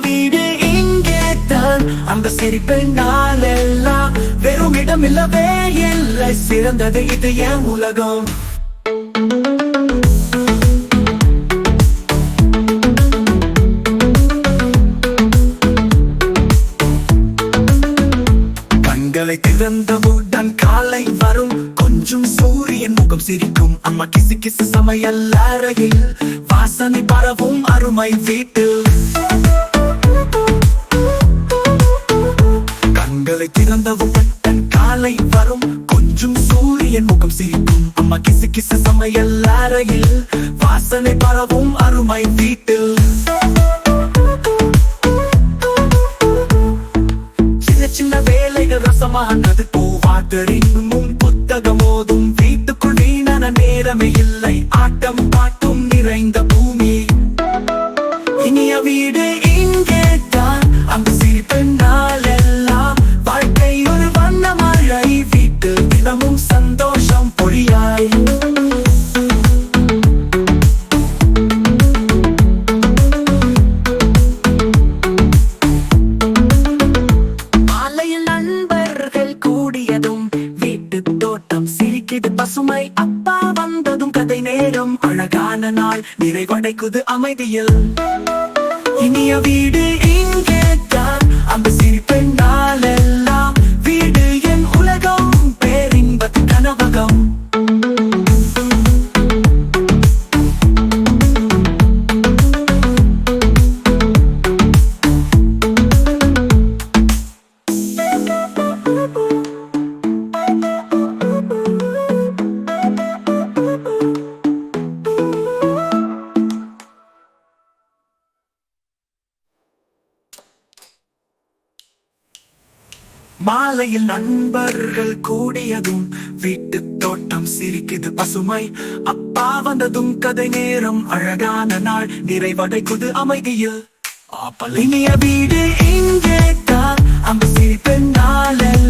வீடு இங்கே தான். அந்த சிரிப்பு நாளெல்லாம் வெறும் இடம் இல்லவே இல்லை. சிறந்தது இது என் உலகம். கண்களை திறந்தவுடன் காலை வரும். கொஞ்சம் சூரியன் முகம் சிரிக்கும். அம்மா கிசு கிசு சமையல் அறையில் வாசனை பரவும் அருமை வீட்டில் கண்களை திறந்தவுடன் காலை வரும். கொஞ்சம் சூரியன் முகம் சிரிக்கும். அம்மா கிசு கிசு சமையல் அறையில். வாசனை பரவும் அருமை வீட்டில். சின்ன சின்ன வேலைகள் ரசமானது பூவாதரின் முன் புத்தகம் ஓதும். வீட்டுக்குள் வீணான நேரமே இல்லை. ஆட்டம் பாட்டும் நிறைந்த பூமி. இனிய வீடு இங்கே. தோட்டம் பசுமை. அப்பா வந்ததும் கதை நேரம். அழகான நாள் நிறைவடைக்குது அமைதியில். இனிய வீடு மாலையில் நண்பர்கள் கூடியதும் வீட்டு தோட்டம் சிரிக்குது பசுமை. அப்பா வந்ததும் கதை நேரம் அழகான நாள். நிறைவடைக்குது அமைதியில். ஆப்பலினிய வீடு இங்கே தான். அங்கு சிரிப்பு நாளில்